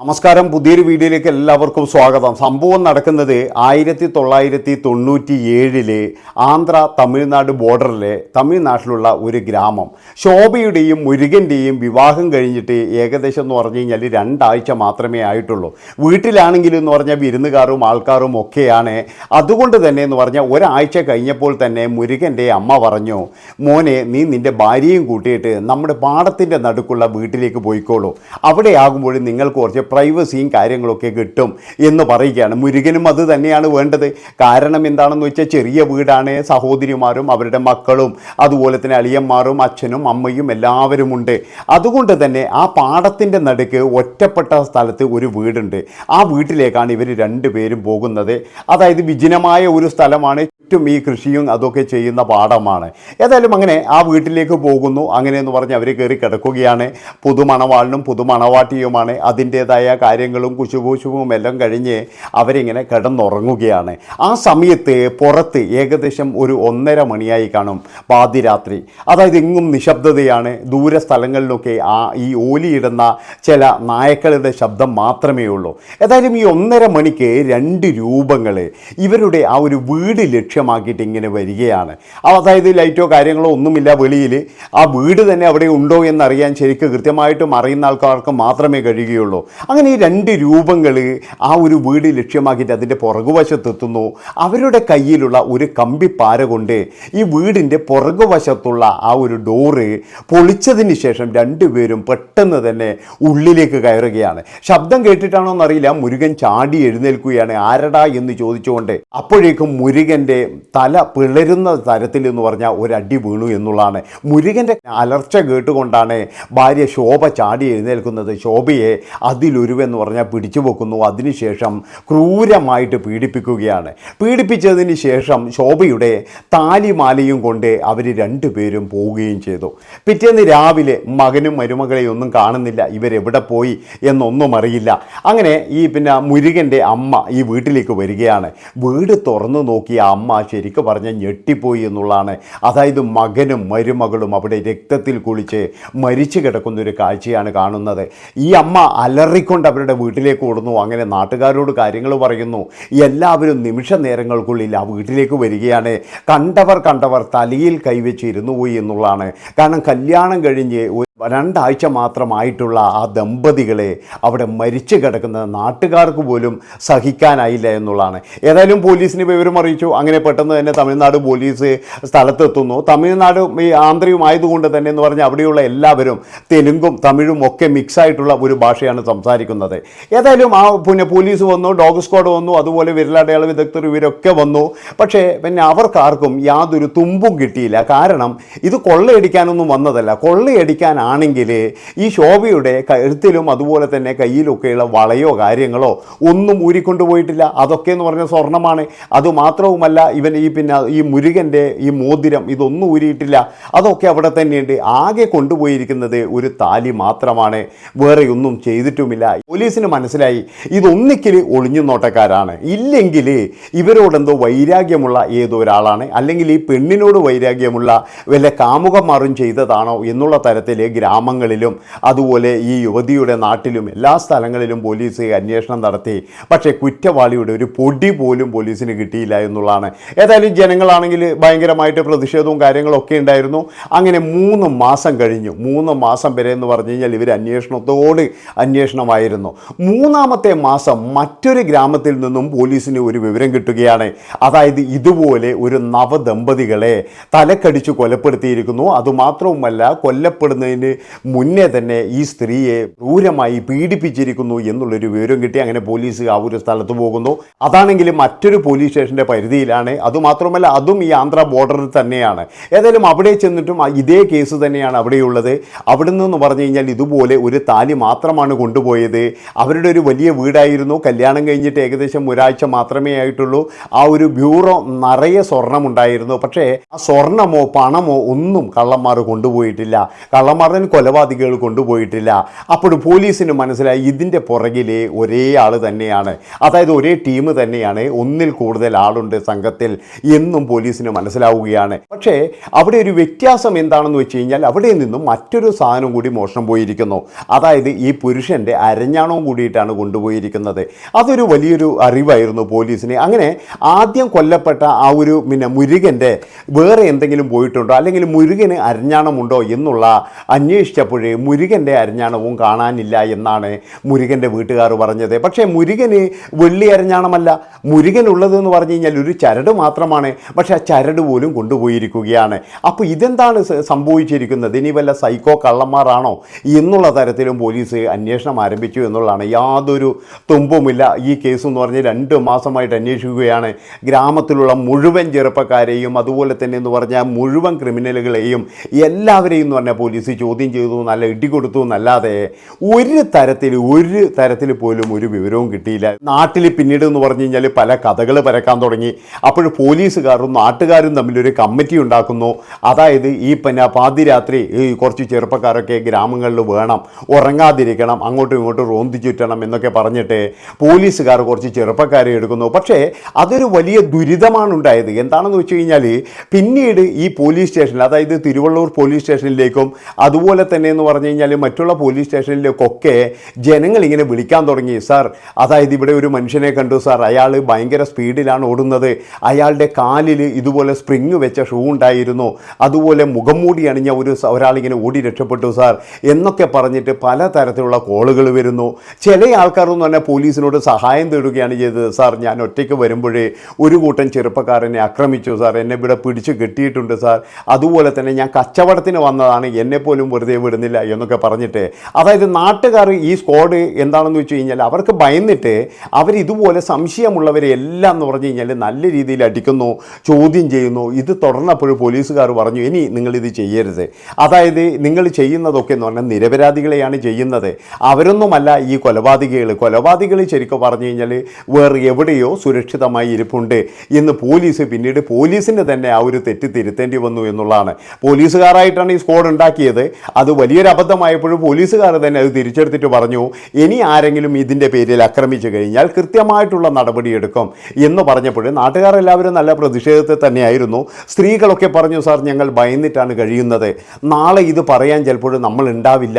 നമസ്കാരം. പുതിയൊരു വീഡിയോയിലേക്ക് എല്ലാവർക്കും സ്വാഗതം. സംഭവം നടക്കുന്നത് ആയിരത്തി തൊള്ളായിരത്തി തൊണ്ണൂറ്റി ഏഴിലെ ആന്ധ്ര തമിഴ്നാട് ബോർഡറിലെ തമിഴ്നാട്ടിലുള്ള ഒരു ഗ്രാമം. ശോഭയുടെയും മുരുകന്റെയും വിവാഹം കഴിഞ്ഞിട്ട് ഏകദേശം എന്ന് പറഞ്ഞു കഴിഞ്ഞാൽ രണ്ടാഴ്ച മാത്രമേ ആയിട്ടുള്ളൂ. വീട്ടിലാണെങ്കിലും എന്ന് പറഞ്ഞാൽ വിരുന്നുകാരും ആൾക്കാരും ഒക്കെയാണ്. അതുകൊണ്ട് തന്നെ എന്ന് പറഞ്ഞാൽ ഒരാഴ്ച കഴിഞ്ഞപ്പോൾ തന്നെ മുരുകന്റെ അമ്മ പറഞ്ഞു മോനെ നീ നിന്റെ ഭാര്യയും കൂട്ടിയിട്ട് നമ്മുടെ പാടത്തിന്റെ നടുക്കുള്ള വീട്ടിലേക്ക് പോയിക്കോളൂ. അവിടെ ആകുമ്പോൾ നിങ്ങൾക്ക് കുറച്ച് പ്രൈവസിയും കാര്യങ്ങളൊക്കെ കിട്ടും എന്ന് പറയുകയാണ്. മുരുകനും അത് തന്നെയാണ് വേണ്ടത്. കാരണം എന്താണെന്ന് വെച്ചാൽ ചെറിയ വീടാണ് സഹോദരിമാരും അവരുടെ മക്കളും അതുപോലെ തന്നെ അളിയന്മാരും അച്ഛനും അമ്മയും എല്ലാവരുമുണ്ട് അതുകൊണ്ട് തന്നെ ആ പാടത്തിന്റെ നടുക്ക് ഒറ്റപ്പെട്ട സ്ഥലത്ത് ഒരു വീടുണ്ട്. ആ വീട്ടിലേക്കാണ് ഇവർ രണ്ടുപേരും പോകുന്നത്. അതായത് വിജനമായ ഒരു സ്ഥലമാണ് ചുറ്റും ഈ കൃഷിയും അതൊക്കെ ചെയ്യുന്ന പാടമാണ് ഏതായാലും അങ്ങനെ ആ വീട്ടിലേക്ക് പോകുന്നു. അങ്ങനെയെന്ന് പറഞ്ഞ് അവർ കയറി കിടക്കുകയാണ്. പുതുമണവാളിനും പുതുമണവാട്ടിയുമാണ് അതിന്റേതായ കാര്യങ്ങളും കുശുപൂശുവും എല്ലാം കഴിഞ്ഞ് അവരിങ്ങനെ കിടന്നുറങ്ങുകയാണ്. ആ സമയത്ത് പുറത്ത് ഏകദേശം ഒരു ഒന്നര മണിയായി കാണും പാതിരാത്രി. അതായത് എങ്ങും നിശബ്ദതയാണ്. ദൂര സ്ഥലങ്ങളിലൊക്കെ ആ ഈ ഓലിയിടുന്ന ചില നായക്കളുടെ ശബ്ദം മാത്രമേ ഉള്ളൂ. ഏതായാലും ഈ ഒന്നര മണിക്ക് രണ്ട് രൂപങ്ങൾ ഇവരുടെ ആ ഒരു വീട് ലക്ഷ്യമാക്കിയിട്ട് ഇങ്ങനെ വരികയാണ്. അതായത് ലൈറ്റോ കാര്യങ്ങളോ ഒന്നുമില്ല വെളിയിൽ. ആ വീട് തന്നെ അവിടെ ഉണ്ടോ എന്നറിയാൻ ശരിക്കും കൃത്യമായിട്ടും അറിയുന്ന ആൾക്കാർക്ക് മാത്രമേ കഴിയുകയുള്ളൂ. അങ്ങനെ ഈ രണ്ട് രൂപങ്ങൾ ആ ഒരു വീട് ലക്ഷ്യമാക്കിയിട്ട് അതിന്റെ പുറകുവശത്തെത്തുന്നു. അവരുടെ കയ്യിലുള്ള ഒരു കമ്പിപ്പാര കൊണ്ട് ഈ വീടിന്റെ പുറകുവശത്തുള്ള ആ ഒരു ഡോറ് പൊളിച്ചതിന് ശേഷം രണ്ടുപേരും പെട്ടെന്ന് തന്നെ ഉള്ളിലേക്ക് കയറുകയാണ്. ശബ്ദം കേട്ടിട്ടാണോ എന്നറിയില്ല. മുരുകൻ ചാടി എഴുന്നേൽക്കുകയാണ്. ആരടാ എന്ന് ചോദിച്ചുകൊണ്ട് അപ്പോഴേക്കും മുരുകന്റെ തല പിളരുന്ന തരത്തിൽ എന്ന് പറഞ്ഞാൽ അടി വീണു എന്നുള്ളതാണ്. മുരുകന്റെ അലർച്ച കേട്ടുകൊണ്ടാണ് ഭാര്യ ശോഭ ചാടി എഴുന്നേൽക്കുന്നത്. ശോഭയെ അതിലൊരുവെന്ന് പറഞ്ഞാൽ പിടിച്ചു വെക്കുന്നു. അതിനുശേഷം ക്രൂരമായിട്ട് പീഡിപ്പിക്കുകയാണ്. പീഡിപ്പിച്ചതിന് ശേഷം ശോഭയുടെ താലിമാലയും കൊണ്ട് അവർ രണ്ടുപേരും പോവുകയും ചെയ്തു. പിറ്റേന്ന് രാവിലെ മകനും മരുമകളെയും ഒന്നും കാണുന്നില്ല. ഇവരെവിടെ പോയി എന്നൊന്നും അറിയില്ല. അങ്ങനെ ഈ പിന്നെ മുരുകന്റെ അമ്മ ഈ വീട്ടിലേക്ക് വരികയാണ്. വീട് തുറന്നു നോക്കിയ അമ്മ ശരിക്കും പറഞ്ഞാൽ ഞെട്ടിപ്പോയി എന്നുള്ളതാണ്. അതായത് മകനും മരുമകളും അവിടെ രക്തത്തിൽ കുളിച്ച് മരിച്ചു കിടക്കുന്ന ഒരു കാഴ്ചയാണ് കാണുന്നത്. ഈ അമ്മ അലറിക്കൊണ്ട് അവരുടെ വീട്ടിലേക്ക് ഓടുന്നു. അങ്ങനെ നാട്ടുകാരോട് കാര്യങ്ങൾ പറയുന്നു. എല്ലാവരും നിമിഷ നേരങ്ങൾക്കുള്ളിൽ ആ വീട്ടിലേക്ക് വരികയാണ്. കണ്ടവർ കണ്ടവർ തലയിൽ കൈവച്ചിരുന്നു പോയി എന്നുള്ളതാണ്. കാരണം കല്യാണം കഴിഞ്ഞ് രണ്ടാഴ്ച മാത്രമായിട്ടുള്ള ആ ദമ്പതികളെ അവിടെ മരിച്ചു കിടക്കുന്നത് നാട്ടുകാർക്ക് പോലും സഹിക്കാനായില്ല എന്നുള്ളതാണ്. ഏതായാലും പോലീസിന് വിവരം അറിയിച്ചു. അങ്ങനെ പെട്ടെന്ന് തന്നെ തമിഴ്നാട് പോലീസ് സ്ഥലത്തെത്തുന്നു. തമിഴ്നാട് ഈ ആന്ധ്രയും ആയതുകൊണ്ട് തന്നെ എന്ന് പറഞ്ഞാൽ അവിടെയുള്ള എല്ലാവരും തെലുങ്കും തമിഴും ഒക്കെ മിക്സായിട്ടുള്ള ഒരു ഭാഷയാണ് സംസാരിക്കുന്നത്. ഏതായാലും ആ പിന്നെ പോലീസ് വന്നു ഡോഗ് സ്ക്വാഡ് വന്നു അതുപോലെ വിരലടയാള വിദഗ്ധർ ഇവരൊക്കെ വന്നു. പക്ഷേ പിന്നെ അവർക്കാർക്കും യാതൊരു തുമ്പും കിട്ടിയില്ല. കാരണം ഇത് കൊള്ളയടിക്കാനൊന്നും വന്നതല്ല. കൊള്ളയടിക്കാനാണെങ്കിൽ ഈ ശോഭയുടെ കഴുത്തിലും അതുപോലെ തന്നെ കയ്യിലൊക്കെയുള്ള വളയോ കാര്യങ്ങളോ ഒന്നും ഊരിക്കൊണ്ടുപോയിട്ടില്ല. അതൊക്കെ എന്ന് പറഞ്ഞാൽ സ്വർണമാണ് അതുമാത്രവുമല്ല ഇവൻ ഈ പിന്നെ ഈ മുരുകന്റെ ഈ മോതിരം ഇതൊന്നും ഊരിയിട്ടില്ല. അതൊക്കെ അവിടെ തന്നെയുണ്ട്. ആകെ കൊണ്ടുപോയിരിക്കുന്നത് ഒരു താലി മാത്രമാണ്. വേറെ ഒന്നും ചെയ്തിട്ടുമില്ല. പോലീസിന് മനസ്സിലായി ഇതൊന്നിക്കിൽ ഒളിഞ്ഞു നോട്ടക്കാരാണ്. ഇല്ലെങ്കിൽ ഇവരോടെന്തോ വൈരാഗ്യമുള്ള ഏതോ ഒരാളാണ് അല്ലെങ്കിൽ ഈ പെണ്ണിനോട് വൈരാഗ്യമുള്ള വല്ല കാമുകന്മാരും ചെയ്തതാണോ എന്നുള്ള തരത്തിൽ ഗ്രാമങ്ങളിലും അതുപോലെ ഈ യുവതിയുടെ നാട്ടിലും എല്ലാ സ്ഥലങ്ങളിലും പോലീസ് അന്വേഷണം നടത്തി. പക്ഷേ കുറ്റവാളിയുടെ ഒരു പൊടി പോലും പോലീസിന് കിട്ടിയില്ല എന്നുള്ളതാണ്. ഏതായാലും ജനങ്ങളാണെങ്കിൽ ഭയങ്കരമായിട്ട് പ്രതിഷേധവും കാര്യങ്ങളൊക്കെ ഉണ്ടായിരുന്നു. അങ്ങനെ മൂന്ന് മാസം കഴിഞ്ഞു. മൂന്ന് മാസം വരെ എന്ന് പറഞ്ഞു കഴിഞ്ഞാൽ ഇവർ അന്വേഷണത്തോട് അന്വേഷണമായിരുന്നു. മൂന്നാമത്തെ മാസം മറ്റൊരു ഗ്രാമത്തിൽ നിന്നും പോലീസിന് ഒരു വിവരം കിട്ടുകയാണ്. അതായത് ഇതുപോലെ ഒരു നവദമ്പതികളെ തലക്കടിച്ച് കൊലപ്പെടുത്തിയിരിക്കുന്നു. അതുമാത്രവുമല്ല കൊല്ലപ്പെടുന്നതിന് മുന്നേ തന്നെ ഈ സ്ത്രീയെ ക്രൂരമായി പീഡിപ്പിച്ചിരിക്കുന്നു എന്നുള്ളൊരു വിവരം കിട്ടി. അങ്ങനെ പോലീസ് ആ ഒരു സ്ഥലത്ത് പോകുന്നു. അതാണെങ്കിലും മറ്റൊരു പോലീസ് സ്റ്റേഷന്റെ പരിധിയിലാണ്. അതുമാത്രമല്ല അതും ഈ ആന്ധ്ര ബോർഡറിൽ തന്നെയാണ്. ഏതായാലും അവിടെ ചെന്നിട്ടും ഇതേ കേസ് തന്നെയാണ് അവിടെയുള്ളത്. അവിടെ നിന്ന് പറഞ്ഞു കഴിഞ്ഞാൽ ഇതുപോലെ ഒരു താലി മാത്രമാണ് കൊണ്ടുപോയത്. അവരുടെ ഒരു വലിയ വീടായിരുന്നു. കല്യാണം കഴിഞ്ഞിട്ട് ഏകദേശം ഒരാഴ്ച മാത്രമേ ആയിട്ടുള്ളൂ. ആ ഒരു ബ്യൂറോ നിറയെ സ്വർണം ഉണ്ടായിരുന്നു. പക്ഷേ ആ സ്വർണമോ പണമോ ഒന്നും കള്ളന്മാർ കൊണ്ടുപോയിട്ടില്ല. കള്ളന്മാരുടെ മുറൻ കൊലപാതകികൾ കൊണ്ടുപോയിട്ടില്ല. അപ്പോൾ പോലീസിന് മനസ്സിലായി ഇതിന്റെ പുറകിലെ ഒരേ ആൾ തന്നെയാണ്. അതായത് ഒരേ ടീം തന്നെയാണ് ഒന്നിൽ കൂടുതൽ ആളുണ്ട് സംഘത്തിൽ എന്നും പോലീസിന് മനസ്സിലാവുകയാണ്. പക്ഷേ അവിടെ ഒരു വ്യത്യാസം എന്താണെന്ന് വെച്ച് കഴിഞ്ഞാൽ അവിടെ നിന്നും മറ്റൊരു സാധനം കൂടി മോഷണം പോയിരിക്കുന്നു. അതായത് ഈ പുരുഷന്റെ അരഞ്ഞാണവും കൂടിയിട്ടാണ് കൊണ്ടുപോയിരിക്കുന്നത്. അതൊരു വലിയൊരു അറിവായിരുന്നു പോലീസിന്. അങ്ങനെ ആദ്യം കൊല്ലപ്പെട്ട ആ ഒരു പിന്നെ മുരുകന്റെ വേറെ എന്തെങ്കിലും പോയിട്ടുണ്ടോ? അല്ലെങ്കിൽ മുരുകന് അരഞ്ഞാണമുണ്ടോ എന്നുള്ള അന്വേഷിച്ചപ്പോഴേ മുരുകന്റെ അരഞ്ഞാണവും കാണാനില്ല എന്നാണ് മുരുകന്റെ വീട്ടുകാർ പറഞ്ഞത്. പക്ഷേ മുരുകന് വെള്ളി അരഞ്ഞാണമല്ല. മുരുകൻ ഉള്ളതെന്ന് പറഞ്ഞു കഴിഞ്ഞാൽ ഒരു ചരട് മാത്രമാണ്. പക്ഷേ ആ ചരട് പോലും കൊണ്ടുപോയിരിക്കുകയാണ്. അപ്പോൾ ഇതെന്താണ് സംഭവിച്ചിരിക്കുന്നത്? ഇനി വല്ല സൈക്കോ കള്ളന്മാരാണോ? എന്നുള്ള തരത്തിലും പോലീസ് അന്വേഷണം ആരംഭിച്ചു എന്നുള്ളതാണ് യാതൊരു തുമ്പുമില്ല. ഈ കേസ് എന്ന് പറഞ്ഞ് രണ്ട് മാസമായിട്ട് അന്വേഷിക്കുകയാണ്. ഗ്രാമത്തിലുള്ള മുഴുവൻ ചെറുപ്പക്കാരെയും അതുപോലെ തന്നെ എന്ന് പറഞ്ഞാൽ മുഴുവൻ ക്രിമിനലുകളെയും എല്ലാവരെയും എന്ന് പറഞ്ഞാൽ പോലീസ് ചോദ്യം ചെയ്തു നല്ല ഇടി കൊടുത്തു എന്നല്ലാതെ ഒരു തരത്തിൽ ഒരു തരത്തിൽ പോലും ഒരു വിവരവും കിട്ടിയില്ല. നാട്ടിൽ പിന്നീട് എന്ന് പറഞ്ഞു കഴിഞ്ഞാൽ പല കഥകൾ പരക്കാൻ തുടങ്ങി. അപ്പോൾ പോലീസുകാരും നാട്ടുകാരും തമ്മിലൊരു കമ്മിറ്റി ഉണ്ടാക്കുന്നു. അതായത് ഈ പിന്നെ പാതിരാത്രി ഈ കുറച്ച് ചെറുപ്പക്കാരൊക്കെ ഗ്രാമങ്ങളിൽ വേണം ഉറങ്ങാതിരിക്കണം അങ്ങോട്ടും ഇങ്ങോട്ടും റോന്തി ചുറ്റണം എന്നൊക്കെ പറഞ്ഞിട്ട് പോലീസുകാർ കുറച്ച് ചെറുപ്പക്കാരെ എടുക്കുന്നു. പക്ഷേ അതൊരു വലിയ ദുരിതമാണ് ഉണ്ടായത്. എന്താണെന്ന് വെച്ച് കഴിഞ്ഞാൽ പിന്നീട് ഈ പോലീസ് സ്റ്റേഷനിൽ അതായത് തിരുവള്ളൂർ പോലീസ് സ്റ്റേഷനിലേക്കും അതുപോലെ തന്നെ എന്ന് പറഞ്ഞു കഴിഞ്ഞാൽ മറ്റുള്ള പോലീസ് സ്റ്റേഷനിലേക്കൊക്കെ ജനങ്ങൾ ഇങ്ങനെ വിളിക്കാൻ തുടങ്ങി. സാർ അതായത് ഇവിടെ ഒരു മനുഷ്യനെ കണ്ടു. സാർ അയാൾ ഭയങ്കര സ്പീഡിലാണ് ഓടുന്നത്. അയാളുടെ കാലിൽ ഇതുപോലെ സ്പ്രിങ് വെച്ച ഷൂ ഉണ്ടായിരുന്നു. അതുപോലെ മുഖം മൂടി അണിഞ്ഞ ഒരു ഒരാളിങ്ങനെ ഓടി രക്ഷപ്പെട്ടു സാർ. എന്നൊക്കെ പറഞ്ഞിട്ട് പല തരത്തിലുള്ള കോളുകൾ വരുന്നു. ചില ആൾക്കാരെന്ന് പറഞ്ഞാൽ പോലീസിനോട് സഹായം തേടുകയാണ് ചെയ്തത്. സാർ ഞാൻ ഒറ്റയ്ക്ക് വരുമ്പോഴേ ഒരു കൂട്ടം ചെറുപ്പക്കാരനെ ആക്രമിച്ചു. സാർ എന്നെ ഇവിടെ പിടിച്ച് കെട്ടിയിട്ടുണ്ട് സാർ. അതുപോലെ തന്നെ ഞാൻ കച്ചവടത്തിന് വന്നതാണ്. എന്നെ പോലും വെറുതെ വിടുന്നില്ല എന്നൊക്കെ പറഞ്ഞിട്ട് അതായത് നാട്ടുകാർ ഈ സ്ക്വാഡ് എന്താണെന്ന് വെച്ച് കഴിഞ്ഞാൽ അവർക്ക് ഭയന്നിട്ട് അവർ ഇതുപോലെ സംശയമുള്ളവരെ എല്ലാം എന്ന് പറഞ്ഞു കഴിഞ്ഞാൽ നല്ല രീതിയിൽ അടിക്കുന്നു ചോദ്യം ചെയ്യുന്നു. ഇത് തുടർന്നപ്പോൾ പോലീസുകാർ പറഞ്ഞു ഇനി നിങ്ങളിത് ചെയ്യരുത്. അതായത് നിങ്ങൾ ചെയ്യുന്നതൊക്കെ എന്ന് പറഞ്ഞാൽ നിരപരാധികളെയാണ് ചെയ്യുന്നത്. അവരൊന്നുമല്ല ഈ കൊലപാതകികൾ. കൊലപാതകികൾ ശരിക്കും പറഞ്ഞു കഴിഞ്ഞാൽ വേറെ എവിടെയോ സുരക്ഷിതമായി ഇരിപ്പുണ്ട് എന്ന് പോലീസ് പിന്നീട് പോലീസിന് തന്നെ ആ ഒരു തെറ്റ് തിരുത്തേണ്ടി വന്നു എന്നുള്ളതാണ്. പോലീസുകാരായിട്ടാണ് ഈ സ്ക്വാഡ് ഉണ്ടാക്കിയത്. അത് വലിയൊരു അബദ്ധമായപ്പോഴും പോലീസുകാർ തന്നെ അത് തിരിച്ചെടുത്തിട്ട് പറഞ്ഞു ഇനി ആരെങ്കിലും ഇതിന്റെ പേരിൽ ആക്രമിച്ചു കഴിഞ്ഞാൽ കൃത്യമായിട്ടുള്ള നടപടിയെടുക്കും എന്ന് പറഞ്ഞപ്പോൾ നാട്ടുകാരെല്ലാവരും നല്ല പ്രതിഷേധത്തിൽ തന്നെയായിരുന്നു. സ്ത്രീകളൊക്കെ പറഞ്ഞു സാർ ഞങ്ങൾ ഭയന്നിട്ടാണ് കഴിയുന്നത്. നാളെ ഇത് പറയാൻ ചിലപ്പോഴും നമ്മൾ ഉണ്ടാവില്ല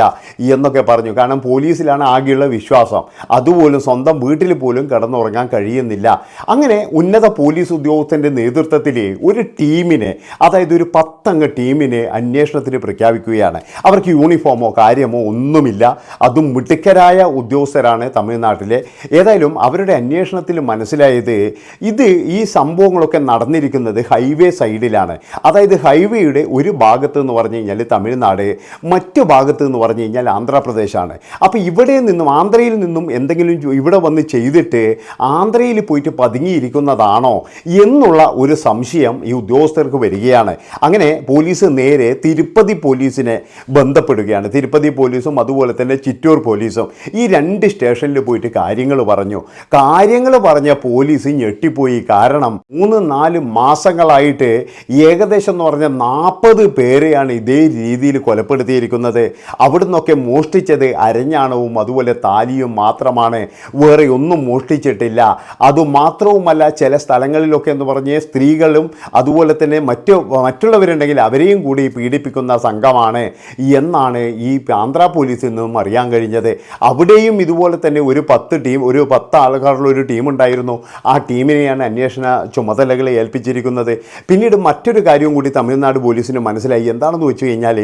എന്നൊക്കെ പറഞ്ഞു. കാരണം പോലീസിലാണ് ആകെയുള്ള വിശ്വാസം. അതുപോലും സ്വന്തം വീട്ടിൽ പോലും കിടന്നുറങ്ങാൻ കഴിയുന്നില്ല. അങ്ങനെ ഉന്നത പോലീസ് ഉദ്യോഗസ്ഥന്റെ നേതൃത്വത്തിൽ ഒരു ടീമിനെ അതായത് ഒരു പത്തംഗ ടീമിനെ അന്വേഷണത്തിന് പ്രഖ്യാപിക്കുകയാണ്. അവർക്ക് യൂണിഫോമോ കാര്യമോ ഒന്നുമില്ല. അതും മിടുക്കരായ ഉദ്യോഗസ്ഥരാണ് തമിഴ്നാട്ടിലെ. ഏതായാലും അവരുടെ അന്വേഷണത്തിൽ മനസ്സിലായത് ഇത് ഈ സംഭവങ്ങളൊക്കെ നടന്നിരിക്കുന്നത് ഹൈവേ സൈഡിലാണ് അതായത് ഹൈവേയുടെ ഒരു ഭാഗത്ത് എന്ന് പറഞ്ഞു കഴിഞ്ഞാൽ തമിഴ്നാട് മറ്റു ഭാഗത്ത് എന്ന് പറഞ്ഞു കഴിഞ്ഞാൽ ആന്ധ്രാപ്രദേശാണ്. അപ്പോൾ ഇവിടെ നിന്നും ആന്ധ്രയിൽ നിന്നും എന്തെങ്കിലും ഇവിടെ വന്ന് ചെയ്തിട്ട് ആന്ധ്രയിൽ പോയിട്ട് പതുങ്ങിയിരിക്കുന്നതാണോ എന്നുള്ള ഒരു സംശയം ഈ ഉദ്യോഗസ്ഥർക്ക് വരികയാണ്. അങ്ങനെ പോലീസ് നേരെ തിരുപ്പതി പോലീസിനെ ബന്ധപ്പെടുകയാണ്. തിരുപ്പതി പോലീസും അതുപോലെ തന്നെ ചിറ്റൂർ പോലീസും ഈ രണ്ട് സ്റ്റേഷനിൽ പോയിട്ട് കാര്യങ്ങൾ പറഞ്ഞു. കാര്യങ്ങൾ പറഞ്ഞ പോലീസ് ഞെട്ടിപ്പോയി. കാരണം മൂന്ന് നാല് മാസങ്ങളായിട്ട് ഏകദേശം എന്ന് പറഞ്ഞാൽ നാൽപ്പത് പേരെയാണ് ഇതേ രീതിയിൽ കൊലപ്പെടുത്തിയിരിക്കുന്നത്. അവിടുന്നൊക്കെ മോഷ്ടിച്ചത് അരഞ്ഞാണവും അതുപോലെ താലിയും മാത്രമാണ്. വേറെ ഒന്നും മോഷ്ടിച്ചിട്ടില്ല. അതുമാത്രവുമല്ല ചില സ്ഥലങ്ങളിലൊക്കെ എന്ന് പറഞ്ഞ് സ്ത്രീകളും അതുപോലെ തന്നെ മറ്റു മറ്റുള്ളവരുണ്ടെങ്കിൽ അവരെയും കൂടി പീഡിപ്പിക്കുന്ന സംഘമാണ്. എന്നാണ് ഈ ആന്ധ്ര പോലീസിൽ നിന്നും അറിയാൻ കഴിഞ്ഞത്. അവിടെയും ഇതുപോലെ തന്നെ ഒരു പത്ത് ടീം ഒരു പത്ത് ആൾക്കാരുള്ള ഒരു ടീം ഉണ്ടായിരുന്നു. ആ ടീമിനെയാണ് അന്വേഷണ ചുമതലകളെ ഏൽപ്പിച്ചിരിക്കുന്നത്. പിന്നീട് മറ്റൊരു കാര്യവും കൂടി തമിഴ്നാട് പോലീസിന് മനസ്സിലായി. എന്താണെന്ന് വെച്ച് കഴിഞ്ഞാൽ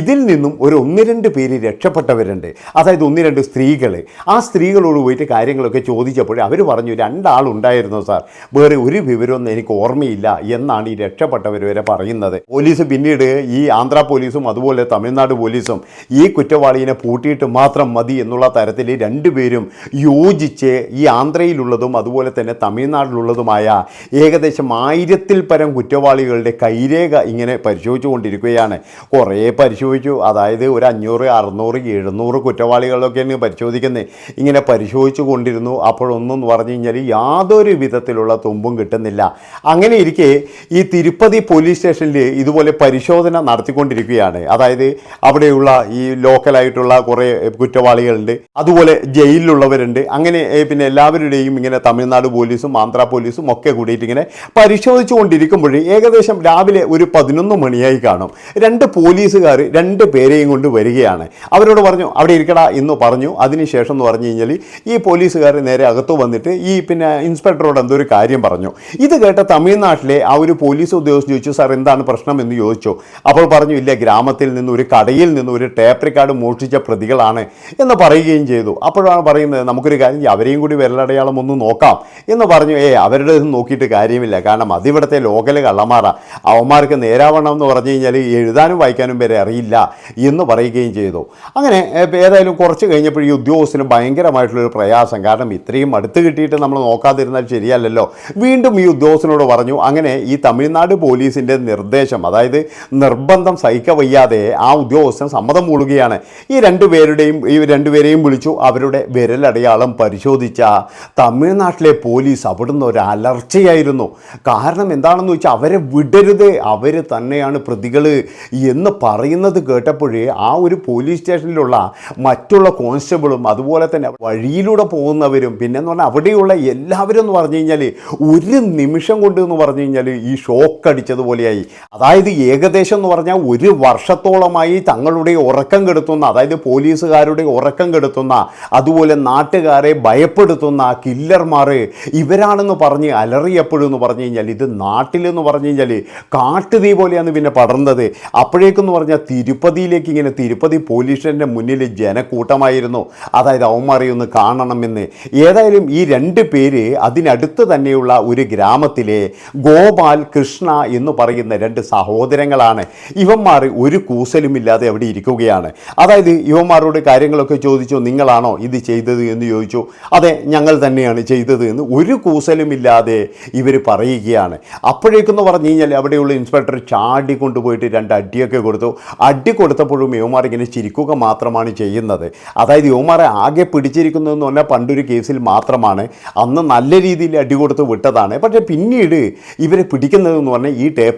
ഇതിൽ നിന്നും ഒരു ഒന്ന് രണ്ട് പേര് രക്ഷപ്പെട്ടവരുണ്ട്. അതായത് ഒന്ന് രണ്ട് സ്ത്രീകൾ ആ സ്ത്രീകളോട് പോയിട്ട് കാര്യങ്ങളൊക്കെ ചോദിച്ചപ്പോൾ അവർ പറഞ്ഞു രണ്ടാളുണ്ടായിരുന്നു സാർ. വേറെ ഒരു വിവരമൊന്നും എനിക്ക് ഓർമ്മയില്ല എന്നാണ് ഈ രക്ഷപ്പെട്ടവർ വരെ പറയുന്നത്. പോലീസ് പിന്നീട് ഈ ആന്ധ്ര പോലീസും അതുപോലെ തമിഴ്നാട് പോലീസും ഈ കുറ്റവാളിയെ പൂട്ടിയിട്ട് മാത്രം മതി എന്നുള്ള തരത്തിൽ രണ്ടുപേരും യോജിച്ച് ഈ ആന്ധ്രയിലുള്ളതും അതുപോലെ തന്നെ തമിഴ്നാട്ടിലുള്ളതുമായ ഏകദേശം ആയിരത്തിൽ പരം കുറ്റവാളികളുടെ കൈരേഖ ഇങ്ങനെ പരിശോധിച്ചു കൊണ്ടിരിക്കുകയാണ് കുറേ പരിശോധിച്ചു. അതായത് ഒരു അഞ്ഞൂറ് അറുന്നൂറ് എഴുന്നൂറ് കുറ്റവാളികളൊക്കെയാണ് പരിശോധിക്കുന്നത് ഇങ്ങനെ പരിശോധിച്ചു കൊണ്ടിരുന്നു അപ്പോഴൊന്നും പറഞ്ഞു കഴിഞ്ഞാൽ യാതൊരു വിധത്തിലുള്ള തുമ്പും കിട്ടുന്നില്ല. അങ്ങനെ ഇരിക്കെ ഈ തിരുപ്പതി പോലീസ് സ്റ്റേഷനിൽ ഇതുപോലെ പരിശോധന നടത്തിക്കൊണ്ടിരിക്കുകയാണ്. അതായത് അവിടെയുള്ള ഈ ലോക്കലായിട്ടുള്ള കുറേ കുറ്റവാളികളുണ്ട്. അതുപോലെ ജയിലിലുള്ളവരുണ്ട്. അങ്ങനെ പിന്നെ എല്ലാവരുടെയും ഇങ്ങനെ തമിഴ്നാട് പോലീസും ആന്ധ്ര പോലീസും ഒക്കെ കൂടിയിട്ട് ഇങ്ങനെ പരിശോധിച്ചു കൊണ്ടിരിക്കുമ്പോഴേ ഏകദേശം രാവിലെ ഒരു പതിനൊന്ന് മണിയായി കാണും. രണ്ട് പോലീസുകാർ രണ്ട് പേരെയും കൊണ്ട് വരികയാണ്. അവരോട് പറഞ്ഞു അവിടെ ഇരിക്കടാ എന്ന് പറഞ്ഞു. അതിനുശേഷം എന്ന് പറഞ്ഞു കഴിഞ്ഞാൽ ഈ പോലീസുകാർ നേരെ അകത്ത് വന്നിട്ട് ഈ പിന്നെ ഇൻസ്പെക്ടറോട് എന്തോ ഒരു കാര്യം പറഞ്ഞു. ഇത് കേട്ട തമിഴ്നാട്ടിലെ ആ ഒരു പോലീസ് ഉദ്യോഗസ്ഥൻ ചോദിച്ചു സാർ എന്താണ് പ്രശ്നം? എന്ന് ചോദിച്ചു. അപ്പോൾ പറഞ്ഞു ഇല്ല ഗ്രാമത്തിൽ നിന്ന് ഒരു കടയിൽ നിന്ന് ഒരു ടേപ്പ് റെക്കാർഡ് മോഷ്ടിച്ച പ്രതികളാണ് എന്ന് പറയുകയും ചെയ്തു. അപ്പോഴാണ് പറയുന്നത് നമുക്കൊരു കാര്യം അവരെയും കൂടി വിരലടയാളം ഒന്ന് നോക്കാം. എന്ന് പറഞ്ഞു ഏ അവരുടെ നോക്കിയിട്ട് കാര്യമില്ല. കാരണം അതിവിടുത്തെ ലോക്കൽ കള്ളമാറ അവന്മാർക്ക് നേരാവണം എന്ന് പറഞ്ഞു കഴിഞ്ഞാൽ എഴുതാനും വായിക്കാനും വരെ അറിയില്ല എന്ന് പറയുകയും ചെയ്തു. അങ്ങനെ ഏതായാലും കുറച്ച് കഴിഞ്ഞപ്പോൾ ഈ ഉദ്യോഗസ്ഥന് ഭയങ്കരമായിട്ടുള്ളൊരു പ്രയാസം. കാരണം ഇത്രയും അടുത്ത് കിട്ടിയിട്ട് നമ്മൾ നോക്കാതിരുന്നാൽ ശരിയല്ലല്ലോ. വീണ്ടും ഈ ഉദ്യോഗസ്ഥനോട് പറഞ്ഞു അങ്ങനെ ഈ തമിഴ്നാട് പോലീസിന്റെ നിർദ്ദേശം അതായത് നിർബന്ധം സഹിക്ക വയ്യാതെ ആ ഉദ്യോഗസ്ഥൻ സമ്മതം മൂളുകയാണ്. ഈ രണ്ടുപേരുടെയും ഈ രണ്ടുപേരെയും വിളിച്ചു. അവരുടെ വിരലടയാളം പരിശോധിച്ച തമിഴ്നാട്ടിലെ പോലീസ് അവിടുന്ന് ഒരു അലർച്ചയായിരുന്നു. കാരണം എന്താണെന്ന് വെച്ചാൽ അവരെ വിടരുത്. അവർ തന്നെയാണ് പ്രതികൾ എന്ന് പറയുന്നത് കേട്ടപ്പോഴേ ആ ഒരു പോലീസ് സ്റ്റേഷനിലുള്ള മറ്റുള്ള കോൺസ്റ്റബിളും അതുപോലെ തന്നെ വഴിയിലൂടെ പോകുന്നവരും പിന്നെ എന്ന് പറഞ്ഞാൽ അവിടെയുള്ള എല്ലാവരും എന്ന് പറഞ്ഞു കഴിഞ്ഞാൽ ഒരു നിമിഷം കൊണ്ട് എന്ന് പറഞ്ഞു കഴിഞ്ഞാൽ ഈ ഷോക്ക് അടിച്ചതുപോലെയായി. അതായത് ഏകദേശം എന്ന് പറഞ്ഞാൽ ഒരു വർഷത്തോളമായി തങ്ങളുടെ ഉറക്കം കെടുത്തുന്ന അതായത് പോലീസുകാരുടെ ഉറക്കം കെടുത്തുന്ന അതുപോലെ നാട്ടുകാരെ ഭയപ്പെടുത്തുന്ന കില്ലർമാർ ഇവരാണെന്ന് പറഞ്ഞ് അലറിയപ്പോഴെന്ന് പറഞ്ഞു കഴിഞ്ഞാൽ ഇത് നാട്ടിലെന്ന് പറഞ്ഞു കഴിഞ്ഞാൽ കാട്ടുതീ പോലെയാണ് പിന്നെ പടർന്നത്. അപ്പോഴേക്കെന്ന് പറഞ്ഞാൽ തിരുപ്പതിയിലേക്ക് ഇങ്ങനെ തിരുപ്പതി പോലീസ് സ്റ്റേഷന്റെ മുന്നിൽ ജനക്കൂട്ടമായിരുന്നു. അതായത് അവന്മാരെ ഒന്ന് കാണണമെന്ന്. ഏതായാലും ഈ രണ്ട് പേര് അതിനടുത്ത് തന്നെയുള്ള ഒരു ഗ്രാമത്തിലെ ഗോപാൽ കൃഷ്ണ എന്ന് പറയുന്ന രണ്ട് സഹോദരങ്ങളാണ്. ഇവന്മാർ ഒരു കൂസലുമില്ലാതെ അവിടെ ഇരിക്കുകയാണ്. അതായത് യുവമാരോട് കാര്യങ്ങളൊക്കെ ചോദിച്ചു നിങ്ങളാണോ ഇത് ചെയ്തത്? എന്ന് ചോദിച്ചു അതെ ഞങ്ങൾ തന്നെയാണ് ചെയ്തത് എന്ന് ഒരു കൂസലുമില്ലാതെ ഇവർ പറയുകയാണ്. അപ്പോഴേക്കെന്ന് പറഞ്ഞു കഴിഞ്ഞാൽ അവിടെയുള്ള ഇൻസ്പെക്ടർ ചാടി കൊണ്ടുപോയിട്ട് രണ്ട് അടിയൊക്കെ കൊടുത്തു. അടി കൊടുത്തപ്പോഴും യുവമാർ ഇങ്ങനെ ചിരിക്കുക മാത്രമാണ് ചെയ്യുന്നത്. അതായത് യുവമാരെ ആകെ പിടിച്ചിരിക്കുന്നതെന്ന് പറഞ്ഞാൽ പണ്ടൊരു കേസിൽ മാത്രമാണ്. അന്ന് നല്ല രീതിയിൽ അടി കൊടുത്ത് വിട്ടതാണ്. പക്ഷേ പിന്നീട് ഇവരെ പിടിക്കുന്നതെന്ന് പറഞ്ഞാൽ ഈ ടേപ്പ്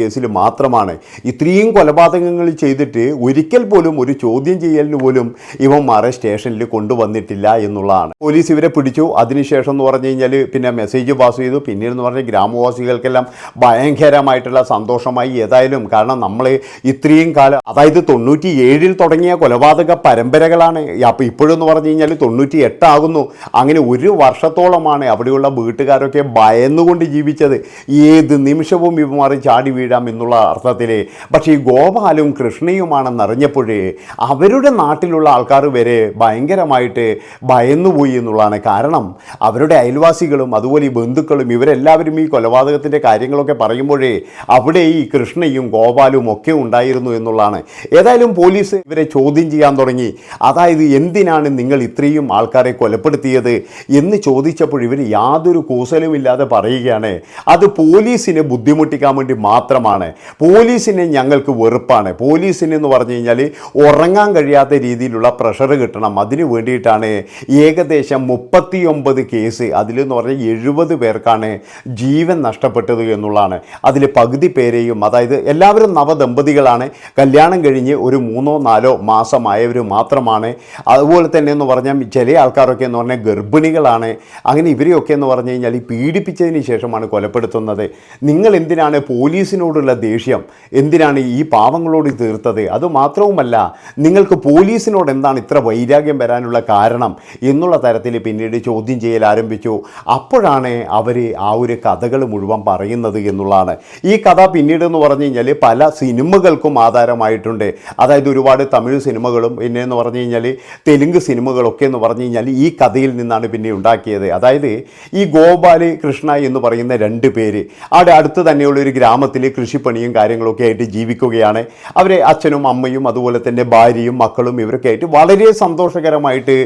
കേസിൽ മാത്രമാണ്. ഇത്രയും കൊലപാതകങ്ങൾ ചെയ്തിട്ട് ഒരിക്കൽ പോലും ഒരു ചോദ്യം ചെയ്യലിന് പോലും ഇവന്മാരെ സ്റ്റേഷനിൽ കൊണ്ടുവന്നിട്ടില്ല എന്നുള്ളതാണ്. പോലീസ് ഇവരെ പിടിച്ചു. അതിനുശേഷം എന്ന് പറഞ്ഞു കഴിഞ്ഞാൽ പിന്നെ മെസ്സേജ് പാസ് ചെയ്തു. പിന്നീട് എന്ന് പറഞ്ഞാൽ ഗ്രാമവാസികൾക്കെല്ലാം ഭയങ്കരമായിട്ടുള്ള സന്തോഷമായി ഏതായാലും. കാരണം നമ്മൾ ഇത്രയും കാലം അതായത് തൊണ്ണൂറ്റി ഏഴിൽ തുടങ്ങിയ കൊലപാതക പരമ്പരകളാണ്. അപ്പോൾ ഇപ്പോഴെന്ന് പറഞ്ഞു കഴിഞ്ഞാൽ തൊണ്ണൂറ്റി എട്ടാകുന്നു അങ്ങനെ ഒരു വർഷത്തോളമാണ് അവിടെയുള്ള വീട്ടുകാരൊക്കെ ഭയന്നുകൊണ്ട് ജീവിച്ചത്. ഏത് നിമിഷവും ഇവ മാറി ചാടി വീഴാം എന്നുള്ള അർത്ഥത്തിൽ പക്ഷേ ഈ ഗോപാലും കൃഷ്ണയുമാണെന്നറിഞ്ഞപ്പോഴേ അവരുടെ നാട്ടിലുള്ള ആൾക്കാർ വരെ ഭയങ്കരമായിട്ട് ഭയന്നുപോയി എന്നുള്ളതാണ് കാരണം. അവരുടെ അയൽവാസികളും അതുപോലെ ഈ ബന്ധുക്കളും ഇവരെല്ലാവരും ഈ കൊലപാതകത്തിന്റെ കാര്യങ്ങളൊക്കെ പറയുമ്പോഴേ അവിടെ ഈ കൃഷ്ണയും ഗോപാലും ഒക്കെ ഉണ്ടായിരുന്നു എന്നുള്ളതാണ്. ഏതായാലും പോലീസ് ഇവരെ ചോദ്യം ചെയ്യാൻ തുടങ്ങി. അതായത് എന്തിനാണ് നിങ്ങൾ ഇത്രയും ആൾക്കാരെ കൊലപ്പെടുത്തിയത് എന്ന് ചോദിച്ചപ്പോൾ ഇവർ യാതൊരു കൂസലുമില്ലാതെ പറയുകയാണ്. അത് പോലീസിനെ ബുദ്ധിമുട്ടിക്കാൻ വേണ്ടി മാത്രമാണ്. പോലീസിനെ ഞങ്ങൾക്ക് വെറുപ്പാണ്. പോലീസിന് എന്ന് പറഞ്ഞു കഴിഞ്ഞാൽ ഉറങ്ങാൻ കഴിയാത്ത രീതിയിലുള്ള പ്രഷർ കിട്ടണം. അതിന് വേണ്ടിയിട്ടാണ് ഏകദേശം മുപ്പത്തിയൊമ്പത് കേസ് അതിലെന്ന് പറഞ്ഞാൽ എഴുപത് പേർക്കാണ് ജീവൻ നഷ്ടപ്പെട്ടത് എന്നുള്ളതാണ്. അതിൽ പകുതി പേരെയും അതായത് എല്ലാവരും നവദമ്പതികളാണ്. കല്യാണം കഴിഞ്ഞ് ഒരു മൂന്നോ നാലോ മാസമായവർ മാത്രമാണ്. അതുപോലെ തന്നെ എന്ന് പറഞ്ഞാൽ ചില ആൾക്കാരൊക്കെ എന്ന് പറഞ്ഞാൽ ഗർഭിണികളാണ്. അങ്ങനെ ഇവരെയൊക്കെ എന്ന് പറഞ്ഞു കഴിഞ്ഞാൽ ഈ പീഡിപ്പിച്ചതിന് ശേഷമാണ് കൊലപ്പെടുത്തുന്നത്. നിങ്ങൾ എന്തിനാണ് പോലീസിനോടുള്ള ദേഷ്യം? എന്തിനാണ് ഈ പാവങ്ങളോട് തീർത്തത് അത് മാത്രവുമല്ല നിങ്ങൾക്ക് പോലീസിനോട് എന്താണ് ഇത്ര വൈരാഗ്യം വരാനുള്ള കാരണം എന്നുള്ള തരത്തിൽ പിന്നീട് ചോദ്യം ചെയ്യൽ ആരംഭിച്ചു. അപ്പോഴാണ് അവർ ആ ഒരു കഥകൾ മുഴുവൻ പറയുന്നത് എന്നുള്ളതാണ്. ഈ കഥ പിന്നീട് എന്ന് പറഞ്ഞു കഴിഞ്ഞാൽ പല സിനിമകൾക്കും ആധാരമായിട്ടുണ്ട്. അതായത് ഒരുപാട് തമിഴ് സിനിമകളും പിന്നെ എന്ന് പറഞ്ഞു കഴിഞ്ഞാൽ തെലുങ്ക് സിനിമകളൊക്കെ എന്ന് പറഞ്ഞു കഴിഞ്ഞാൽ ഈ കഥയിൽ നിന്നാണ് പിന്നെ ഉണ്ടാക്കിയത്. അതായത് ഈ ഗോപാൽ കൃഷ്ണ എന്ന് പറയുന്ന രണ്ട് പേര് അവിടെ അടുത്ത് തന്നെയുള്ള ഒരു ഗ്രാമത്തിൽ കൃഷിപ്പണിയും കാര്യങ്ങളൊക്കെ ആയിട്ട് ജീവിക്കുകയാണ്. അവരെ അച്ഛനും അമ്മയും അതുപോലെ തന്നെ ഭാര്യയും മക്കളും ഇവരൊക്കെ ആയിട്ട് വളരെ സന്തോഷകരമായിട്ട്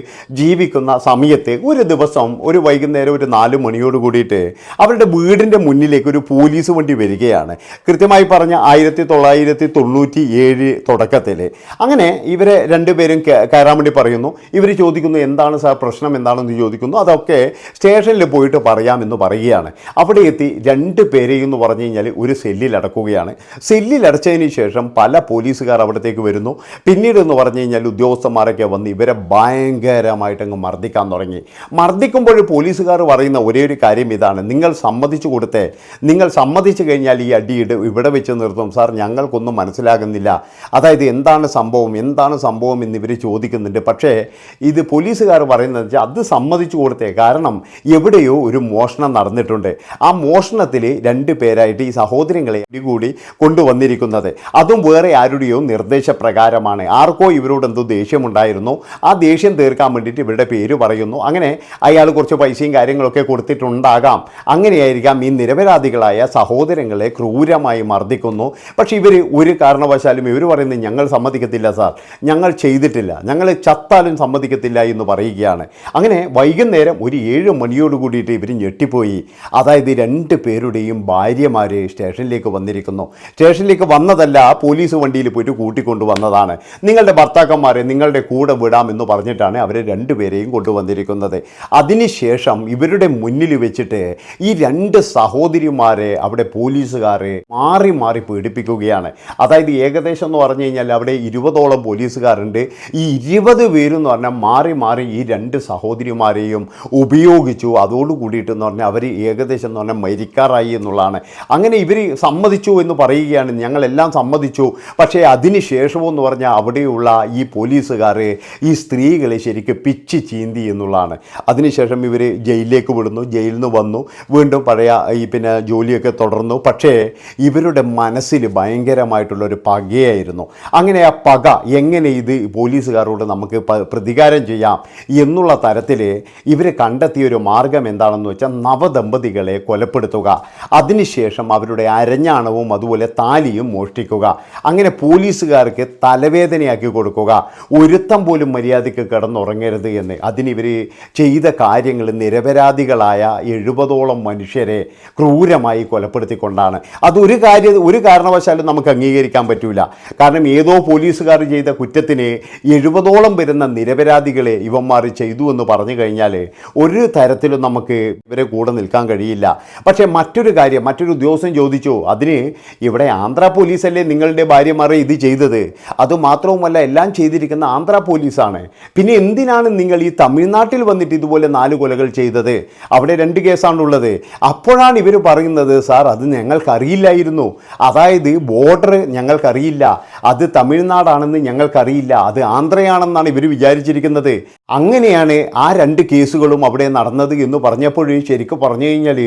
ജീവിക്കുന്ന സമയത്ത് ഒരു ദിവസം ഒരു വൈകുന്നേരം ഒരു നാല് മണിയോട് കൂടിയിട്ട് അവരുടെ വീടിന്റെ മുന്നിലേക്ക് ഒരു പോലീസ് വണ്ടി വരികയാണ്. കൃത്യമായി പറഞ്ഞ ആയിരത്തി തൊള്ളായിരത്തി തൊണ്ണൂറ്റി ഏഴ് തുടക്കത്തിൽ. അങ്ങനെ ഇവരെ രണ്ടുപേരും കയറാൻ വേണ്ടി പറയുന്നു. ഇവർ ചോദിക്കുന്നു എന്താണ് സാർ പ്രശ്നം? എന്താണെന്ന് ചോദിക്കുന്നു. അതൊക്കെ സ്റ്റേഷനിൽ പോയിട്ട് പറയാമെന്ന് പറയുകയാണ്. അവിടെ എത്തി രണ്ട് പേരെയും എന്ന് പറഞ്ഞു കഴിഞ്ഞാൽ ഒരു സെല്ലിൽ അടക്കുകയാണ്. സെല്ലിൽ അടച്ചതിന് ശേഷം പല പോലീസ് പോലീസുകാർ അവിടത്തേക്ക് വരുന്നു. പിന്നീട് എന്ന് പറഞ്ഞു കഴിഞ്ഞാൽ ഉദ്യോഗസ്ഥന്മാരൊക്കെ വന്ന് ഇവരെ ഭയങ്കരമായിട്ട് അങ്ങ് മർദ്ദിക്കാൻ തുടങ്ങി. മർദ്ദിക്കുമ്പോൾ പോലീസുകാർ പറയുന്ന ഒരേ ഒരു കാര്യം ഇതാണ്. നിങ്ങൾ സമ്മതിച്ചു കൊടുത്തേ. നിങ്ങൾ സമ്മതിച്ചു കഴിഞ്ഞാൽ ഈ അടിയിട് ഇവിടെ വെച്ച് നിർത്തും. സാർ ഞങ്ങൾക്കൊന്നും മനസ്സിലാകുന്നില്ല. അതായത് എന്താണ് സംഭവം? എന്താണ് സംഭവം എന്ന് ഇവർ ചോദിക്കുന്നുണ്ട്. പക്ഷേ ഇത് പോലീസുകാർ പറയുന്നത് വെച്ചാൽ അത് സമ്മതിച്ചു കൊടുത്തേ. കാരണം എവിടെയോ ഒരു മോഷണം നടന്നിട്ടുണ്ട്. ആ മോഷണത്തിൽ രണ്ട് പേരായിട്ട് ഈ സഹോദരങ്ങളെ കൂടി കൊണ്ടുവന്നിരിക്കുന്നത്. അതും വേറെ ആരുടെയോ നിർദ്ദേശപ്രകാരമാണ്. ആർക്കോ ഇവരോട് എന്തോ ദേഷ്യമുണ്ടായിരുന്നു. ആ ദേഷ്യം തീർക്കാൻ വേണ്ടിയിട്ട് ഇവരുടെ പേര് പറയുന്നു. അങ്ങനെ അയാൾ കുറച്ച് പൈസയും കാര്യങ്ങളൊക്കെ കൊടുത്തിട്ടുണ്ടാകാം. അങ്ങനെയായിരിക്കാം ഈ നിരപരാധികളായ സഹോദരങ്ങളെ ക്രൂരമായി മർദ്ദിക്കുന്നു. പക്ഷേ ഇവർ ഒരു കാരണവശാലും ഇവർ പറയുന്നത് ഞങ്ങൾ സമ്മതിക്കത്തില്ല സാർ. ഞങ്ങൾ ചെയ്തിട്ടില്ല. ഞങ്ങൾ ചത്താലും സമ്മതിക്കത്തില്ല എന്ന് പറയുകയാണ്. അങ്ങനെ വൈകുന്നേരം ഒരു ഏഴ് മണിയോട് കൂടിയിട്ട് ഇവർ ഞെട്ടിപ്പോയി. അതായത് രണ്ട് പേരുടെയും ഭാര്യമാർ സ്റ്റേഷനിലേക്ക് വന്നിരിക്കുന്നു. സ്റ്റേഷനിലേക്ക് വന്നതല്ല പോലീസ് വണ്ടിയിൽ പോയിട്ട് കൂട്ടിക്കൊണ്ടു വന്നതാണ് നിങ്ങളുടെ ഭർത്താക്കന്മാരെ നിങ്ങളുടെ കൂടെ വിടാമെന്ന് പറഞ്ഞിട്ടാണ് അവരെ രണ്ടുപേരെയും കൊണ്ടുവന്നിരിക്കുന്നത്. അതിനുശേഷം ഇവരുടെ മുന്നിൽ വെച്ചിട്ട് ഈ രണ്ട് സഹോദരിമാരെ അവിടെ പോലീസുകാർ മാറി മാറി പീഡിപ്പിക്കുകയാണ് അതായത് ഏകദേശം എന്ന് പറഞ്ഞു കഴിഞ്ഞാൽ അവിടെ ഇരുപതോളം പോലീസുകാരുണ്ട്. ഈ ഇരുപത് പേരെന്ന് പറഞ്ഞാൽ മാറി മാറി ഈ രണ്ട് സഹോദരിമാരെയും ഉപയോഗിച്ചു. അതോട് കൂടിയിട്ടെന്ന് പറഞ്ഞാൽ അവർ ഏകദേശം എന്ന് പറഞ്ഞാൽ മരിക്കാറായി എന്നുള്ളതാണ്. അങ്ങനെ ഇവർ സമ്മതിച്ചു എന്ന് പറയുകയാണ്. ഞങ്ങളെല്ലാം സമ്മതിച്ചു. പക്ഷേ അതിന് ശേഷവും എന്ന് പറഞ്ഞാൽ അവിടെയുള്ള ഈ പോലീസുകാർ ഈ സ്ത്രീകളെ ശരിക്കും പിച്ച് ചീന്തി എന്നുള്ളതാണ്. അതിനുശേഷം ഇവർ ജയിലിലേക്ക് വിടുന്നു ജയിലിൽ നിന്ന് വന്നു. വീണ്ടും പഴയ ഈ പിന്നെ ജോലിയൊക്കെ തുടർന്നു. പക്ഷേ ഇവരുടെ മനസ്സിൽ ഭയങ്കരമായിട്ടുള്ള ഒരു പകയായിരുന്നു. അങ്ങനെ ആ പക എങ്ങനെ ഇത് പോലീസുകാരോട് നമുക്ക് പ്രതികാരം ചെയ്യാം എന്നുള്ള തരത്തിൽ ഇവർ കണ്ടെത്തിയ ഒരു മാർഗം എന്താണെന്ന് വെച്ചാൽ നവദമ്പതികളെ കൊലപ്പെടുത്തുക. അതിനുശേഷം അവരുടെ അരഞ്ഞാണവും അതുപോലെ താലിയും മോഷ്ടിക്കുക. അങ്ങനെ പോലീസുകാർക്ക് തലവേദനയാക്കി കൊടുക്കുക. ഒരുത്തം പോലും മര്യാദയ്ക്ക് കിടന്നുറങ്ങരുത് എന്ന്. അതിനിവർ ചെയ്ത കാര്യങ്ങൾ നിരപരാധികളായ എഴുപതോളം മനുഷ്യരെ ക്രൂരമായി കൊലപ്പെടുത്തിക്കൊണ്ടാണ്. അതൊരു കാര്യം ഒരു കാരണവശാലും നമുക്ക് അംഗീകരിക്കാൻ പറ്റില്ല കാരണം ഏതോ പോലീസുകാർ ചെയ്ത കുറ്റത്തിന് എഴുപതോളം വരുന്ന നിരപരാധികളെ ഇവന്മാർ ചെയ്തു എന്ന് പറഞ്ഞു കഴിഞ്ഞാൽ ഒരു തരത്തിലും നമുക്ക് ഇവരെ കൂടെ നിൽക്കാൻ കഴിയില്ല. പക്ഷേ മറ്റൊരു കാര്യം മറ്റൊരു ഉദ്യോഗസ്ഥൻ ചോദിച്ചു അതിന് ഇവിടെ ആന്ധ്ര പോലീസല്ലേ നിങ്ങളുടെ ഭാര്യമാരെ ഇത് ചെയ്തത്? അതുമാത്രവുമല്ല എല്ലാം ചെയ്തിരിക്കുന്ന ആന്ധ്ര പോലീസാണ്. പിന്നെ എന്തിനാണ് നിങ്ങൾ ഈ തമിഴ്നാട്ടിൽ വന്നിട്ട് ഇതുപോലെ നാല് കൊലകൾ ചെയ്തത്? അവിടെ രണ്ട് കേസാണുള്ളത്. അപ്പോഴാണ് ഇവർ പറയുന്നത് സാർ അത് ഞങ്ങൾക്കറിയില്ലായിരുന്നു. അതായത് ബോർഡർ ഞങ്ങൾക്കറിയില്ല. അത് തമിഴ്നാടാണെന്ന് ഞങ്ങൾക്കറിയില്ല. അത് ആന്ധ്രയാണെന്നാണ് ഇവർ വിചാരിച്ചിരിക്കുന്നത്. അങ്ങനെയാണ് ആ രണ്ട് കേസുകളും അവിടെ നടന്നത് എന്ന് പറഞ്ഞപ്പോൾ ശരിക്കും പറഞ്ഞു കഴിഞ്ഞാൽ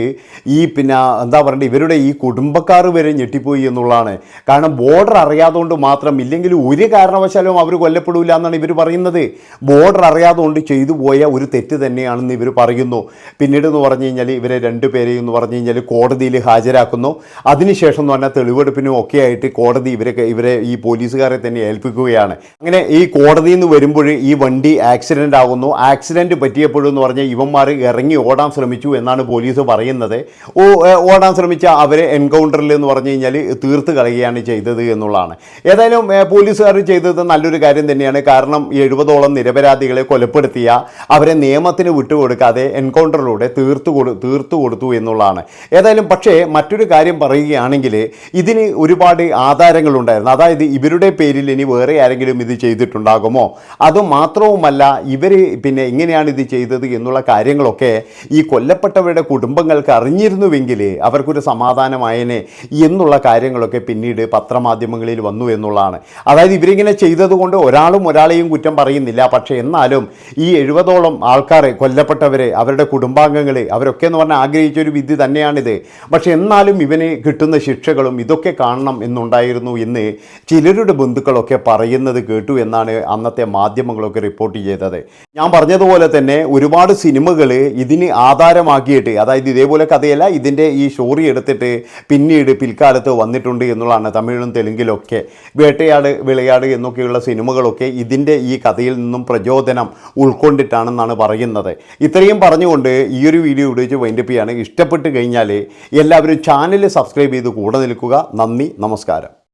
ഈ പിന്നെ എന്താ പറയണ്ടേ ഇവരുടെ ഈ കുടുംബക്കാർ വരെ ഞെട്ടിപ്പോയി എന്നുള്ളതാണ്. കാരണം ബോർഡർ അറിയാതുകൊണ്ട് മാത്രം ഇല്ലെങ്കിൽ ഒരു കാരണവശാലും അവർ കൊല്ലപ്പെടില്ല എന്നാണ് ഇവർ പറയുന്നത്. ബോർഡർ അറിയാതുകൊണ്ട് ചെയ്തു പോയ ഒരു തെറ്റ് തന്നെയാണെന്ന് ഇവർ പറയുന്നു. പിന്നീട് എന്ന് പറഞ്ഞു കഴിഞ്ഞാൽ ഇവരെ രണ്ടുപേരെയും എന്ന് പറഞ്ഞു കഴിഞ്ഞാൽ കോടതിയിൽ ഹാജരാക്കുന്നു. അതിനുശേഷം എന്ന് പറഞ്ഞാൽ തെളിവെടുപ്പിനും ഒക്കെ ആയിട്ട് കോടതി ഇവരെ ഇവരെ ഈ പോലീസുകാരെ തന്നെ ഏൽപ്പിക്കുകയാണ്. അങ്ങനെ ഈ കോടതിയിൽ നിന്ന് വരുമ്പോൾ ഈ വണ്ടി ആക്സിഡന്റ് ആകുന്നു ആക്സിഡന്റ് പറ്റിയപ്പോഴെന്ന് പറഞ്ഞാൽ ഇവന്മാർ ഇറങ്ങി ഓടാൻ ശ്രമിച്ചു എന്നാണ് പോലീസ് പറയുന്നത്. ഓ ഓടാൻ ശ്രമിച്ച അവരെ എൻകൗണ്ടറിൽ എന്ന് പറഞ്ഞു കഴിഞ്ഞാൽ തീർത്ത് കളയുകയാണ് ചെയ്തത് എന്നുള്ളതാണ്. ഏതായാലും പോലീസുകാർ ചെയ്തത് നല്ലൊരു കാര്യം തന്നെയാണ്. കാരണം എഴുപതോളം നിരപരാധികളെ കൊലപ്പെടുത്തിയ അവരെ നിയമത്തിന് വിട്ടുകൊടുക്കാതെ എൻകൗണ്ടറിലൂടെ തീർത്തു കൊടു തീർത്തു കൊടുത്തു എന്നുള്ളതാണ്. ഏതായാലും പക്ഷേ മറ്റൊരു കാര്യം പറയുകയാണെങ്കിൽ ഇതിന് ഒരുപാട് ആധാരങ്ങളുണ്ടായിരുന്നു. അതായത് ഇവരുടെ പേരിൽ ഇനി വേറെ ആരെങ്കിലും ഇത് ചെയ്തിട്ടുണ്ടാകുമോ? അതുമാത്രവുമല്ല ഇവർ പിന്നെ എങ്ങനെയാണ് ഇത് ചെയ്തത് എന്നുള്ള കാര്യങ്ങളൊക്കെ ഈ കൊല്ലപ്പെട്ടവരുടെ കുടുംബങ്ങൾക്ക് അറിഞ്ഞിരുന്നുവെങ്കിൽ അവർക്കൊരു സമാധാനമായേനെ എന്നുള്ള കാര്യങ്ങളൊക്കെ പിന്നീട് പത്രമാധ്യമങ്ങളിൽ വന്നു എന്നുള്ളതാണ്. അതായത് ഇവരിങ്ങനെ ചെയ്തതുകൊണ്ട് ഒരാളും ഒരാളെയും കുറ്റം പറയുന്നില്ല. പക്ഷേ എന്നാലും ഈ എഴുപതോളം ആൾക്കാർ കൊല്ലപ്പെട്ടവർ അവരുടെ കുടുംബാംഗങ്ങൾ അവരൊക്കെ എന്ന് പറഞ്ഞാൽ ആഗ്രഹിച്ച ഒരു വിധി തന്നെയാണിത്. പക്ഷേ എന്നാലും ഇവന് കിട്ടുന്ന ശിക്ഷകളും ഇതൊക്കെ കാണണം എന്നുണ്ടായിരുന്നു എന്ന് ചിലരുടെ ബന്ധുക്കളൊക്കെ പറയുന്നത് കേട്ടു എന്നാണ് അന്നത്തെ മാധ്യമങ്ങളൊക്കെ റിപ്പോർട്ട് ചെയ്തത്. ഞാൻ പറഞ്ഞതുപോലെ തന്നെ ഒരുപാട് സിനിമകൾ ഇതിന് ആധാരമാക്കിയിട്ട് അതായത് ഇതേപോലെ കഥയല്ല ഇതിന്റെ ഈ സ്റ്റോറി എടുത്തിട്ട് പിന്നീട് പിൽക്കാലത്ത് വന്നിട്ടുണ്ട് എന്നുള്ളതാണ് തമിഴിലും തെലുങ്കിലൊക്കെ. വേട്ടയാട് വിളയാട് എന്നൊക്കെയുള്ള സിനിമകളൊക്കെ ഇതിന്റെ ഈ കഥയിൽ നിന്നും പ്രചോദനം ഉൾക്കൊണ്ടിട്ടാണെന്നാണ് പറയുന്നത്. ഇത്രയും പറഞ്ഞുകൊണ്ട് ഈ ഒരു വീഡിയോ ഉപയോഗിച്ച് വൈൻഡപ്പ് ചെയ്യാണ്. ഇഷ്ടപ്പെട്ട് കഴിഞ്ഞാൽ എല്ലാവരും ചാനൽ സബ്സ്ക്രൈബ് ചെയ്ത് കൂടെ നിൽക്കുക. നന്ദി നമസ്കാരം.